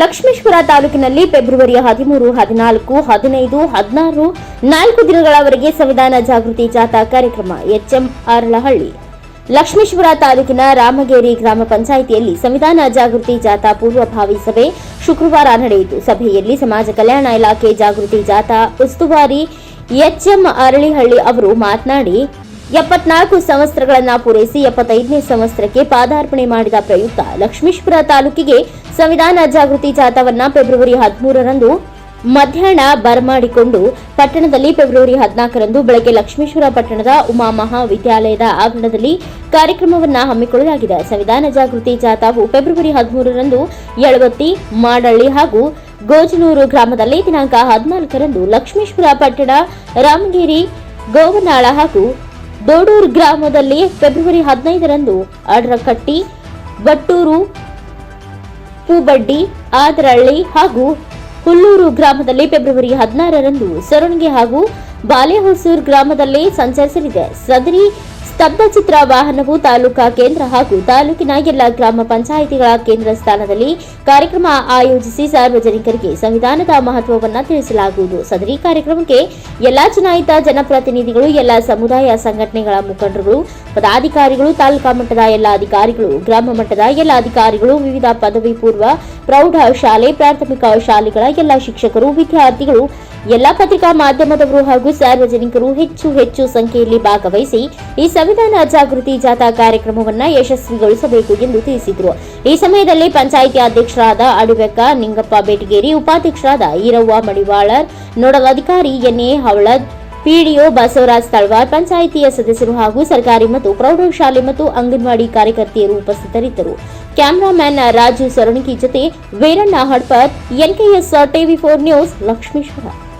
ಲಕ್ಷ್ಮೇಶ್ವರ ತಾಲೂಕಿನಲ್ಲಿ ಫೆಬ್ರವರಿ ಹದಿಮೂರು, ಹದಿನಾಲ್ಕು, ಹದಿನೈದು, ಹದಿನಾರು, ನಾಲ್ಕು ದಿನಗಳವರೆಗೆ ಸಂವಿಧಾನ ಜಾಗೃತಿ ಜಾಥಾ ಕಾರ್ಯಕ್ರಮ ಎಚ್ಎಂ ಅರಳಹಳ್ಳಿ ಲಕ್ಷ್ಮೇಶ್ವರ ತಾಲೂಕಿನ ರಾಮಗೇರಿ ಗ್ರಾಮ ಪಂಚಾಯಿತಿಯಲ್ಲಿ ಸಂವಿಧಾನ ಜಾಗೃತಿ ಜಾಥಾ ಪೂರ್ವಭಾವಿ ಸಭೆ ಶುಕ್ರವಾರ ನಡೆಯಿತು. ಸಭೆಯಲ್ಲಿ ಸಮಾಜ ಕಲ್ಯಾಣ ಇಲಾಖೆ ಜಾಗೃತಿ ಜಾಥಾ ಉಸ್ತುವಾರಿ ಎಚ್ಎಂ ಅರಳಿಹಳ್ಳಿ ಅವರು ಮಾತನಾಡಿ ಎಪ್ಪತ್ನಾಲ್ಕು ಸಂವತ್ಸರಗಳನ್ನ ಪೂರೈಸಿ ಎಪ್ಪತ್ತೈದನೇ ಸಂವತ್ಸರಕ್ಕೆ ಪಾದಾರ್ಪಣೆ ಮಾಡಿದ ಪ್ರಯುಕ್ತ ಲಕ್ಷ್ಮೀಶ್ವರ ತಾಲೂಕಿಗೆ ಸಂವಿಧಾನ ಜಾಗೃತಿ ಜಾಥಾವನ್ನ ಫೆಬ್ರವರಿ ಹದಿಮೂರರಂದು ಮಧ್ಯಾಹ್ನ ಬರಮಾಡಿಕೊಂಡು ಪಟ್ಟಣದಲ್ಲಿ ಫೆಬ್ರವರಿ ಹದಿನಾಲ್ಕರಂದು ಬೆಳಗ್ಗೆ ಲಕ್ಷ್ಮೀಶ್ವರ ಪಟ್ಟಣದ ಉಮಾ ಮಹಾವಿದ್ಯಾಲಯದ ಆವರಣದಲ್ಲಿ ಕಾರ್ಯಕ್ರಮವನ್ನು ಹಮ್ಮಿಕೊಳ್ಳಲಾಗಿದೆ. ಸಂವಿಧಾನ ಜಾಗೃತಿ ಜಾಥಾವು ಫೆಬ್ರವರಿ ಹದಿಮೂರರಂದು ಯಳವತ್ತಿ, ಮಾಡಳ್ಳಿ ಹಾಗೂ ಗೋಜನೂರು ಗ್ರಾಮದಲ್ಲಿ ದಿನಾಂಕ ಹದಿನಾಲ್ಕರಂದು ಲಕ್ಷ್ಮೀಶ್ವರ ಪಟ್ಟಣ, ರಾಮಗಿರಿ ಗೋವನಾಳ ಹಾಗೂ ದೋಡೂರು ಗ್ರಾಮದಲ್ಲಿ ಫೆಬ್ರವರಿ ಹದಿನೈದರಂದು ಅಡ್ರಕಟ್ಟಿ, ಬಟ್ಟೂರು, ಪೂಬಡ್ಡಿ ಆದರಳ್ಳಿ ಹಾಗೂ ಹುಲ್ಲೂರು ಗ್ರಾಮದಲ್ಲಿ ಫೆಬ್ರವರಿ ಹದಿನಾರರಂದು ಸರಣಿಗೆ ಹಾಗೂ ಬಾಲೆಹೊಸೂರು ಗ್ರಾಮದಲ್ಲಿ ಸಂಚರಿಸಲಿದೆ. ಸದರಿ ಸ್ತಬ್ಧಚಿತ್ರ ವಾಹನವು ತಾಲೂಕಾ ಕೇಂದ್ರ ಹಾಗೂ ತಾಲೂಕಿನ ಎಲ್ಲ ಗ್ರಾಮ ಪಂಚಾಯಿತಿಗಳ ಕೇಂದ್ರ ಸ್ಥಾನದಲ್ಲಿ ಕಾರ್ಯಕ್ರಮ ಆಯೋಜಿಸಿ ಸಾರ್ವಜನಿಕರಿಗೆ ಸಂವಿಧಾನದ ಮಹತ್ವವನ್ನು ತಿಳಿಸಲಾಗುವುದು. ಸದರಿ ಕಾರ್ಯಕ್ರಮಕ್ಕೆ ಎಲ್ಲಾ ಚುನಾಯಿತ ಜನಪ್ರತಿನಿಧಿಗಳು, ಎಲ್ಲ ಸಮುದಾಯ ಸಂಘಟನೆಗಳ ಮುಖಂಡರುಗಳು, ಪದಾಧಿಕಾರಿಗಳು, ತಾಲೂಕಾ ಮಟ್ಟದ ಎಲ್ಲ ಅಧಿಕಾರಿಗಳು, ಗ್ರಾಮ ಮಟ್ಟದ ಎಲ್ಲ ಅಧಿಕಾರಿಗಳು, ವಿವಿಧ ಪದವಿ ಪೂರ್ವ ಪ್ರೌಢ ಶಾಲೆ, ಪ್ರಾಥಮಿಕ ಶಾಲೆಗಳ ಎಲ್ಲ ಶಿಕ್ಷಕರು, ವಿದ್ಯಾರ್ಥಿಗಳು ಎಲ್ಲ ಪತ್ರಿಕಾ ಮಾಧ್ಯಮದವರು ಹಾಗೂ ಸಾರ್ವಜನಿಕರು ಹೆಚ್ಚು ಹೆಚ್ಚು ಸಂಖ್ಯೆಯಲ್ಲಿ ಭಾಗವಹಿಸಿ ಈ ಸಂವಿಧಾನ ಜಾಗೃತಿ ಜಾಥಾ ಕಾರ್ಯಕ್ರಮವನ್ನು ಯಶಸ್ವಿಗೊಳಿಸಬೇಕು ಎಂದು ತಿಳಿಸಿದರು. ಈ ಸಮಯದಲ್ಲಿ ಪಂಚಾಯಿತಿ ಅಧ್ಯಕ್ಷರಾದ ಅಡಿವೆಕ್ಕ ನಿಂಗಪ್ಪ ಬೇಟಗೇರಿ, ಉಪಾಧ್ಯಕ್ಷರಾದ ಈರವ್ವ ಮಡಿವಾಳರ್, ನೋಡಲ್ ಅಧಿಕಾರಿ N A Havalad, PDO Basavaraj Talawar, ಪಂಚಾಯಿತಿಯ ಸದಸ್ಯರು ಹಾಗೂ ಸರ್ಕಾರಿ ಮತ್ತು ಪ್ರೌಢಶಾಲೆ ಮತ್ತು ಅಂಗನವಾಡಿ ಕಾರ್ಯಕರ್ತೆಯರು ಉಪಸ್ಥಿತರಿದ್ದರು. ಕ್ಯಾಮರಾಮ್ಯಾನ್ ರಾಜು ಸೊರಣಿಕಿ ಜೊತೆ Veeranna Hadpat NKS TV four news, Lakshmeshwar.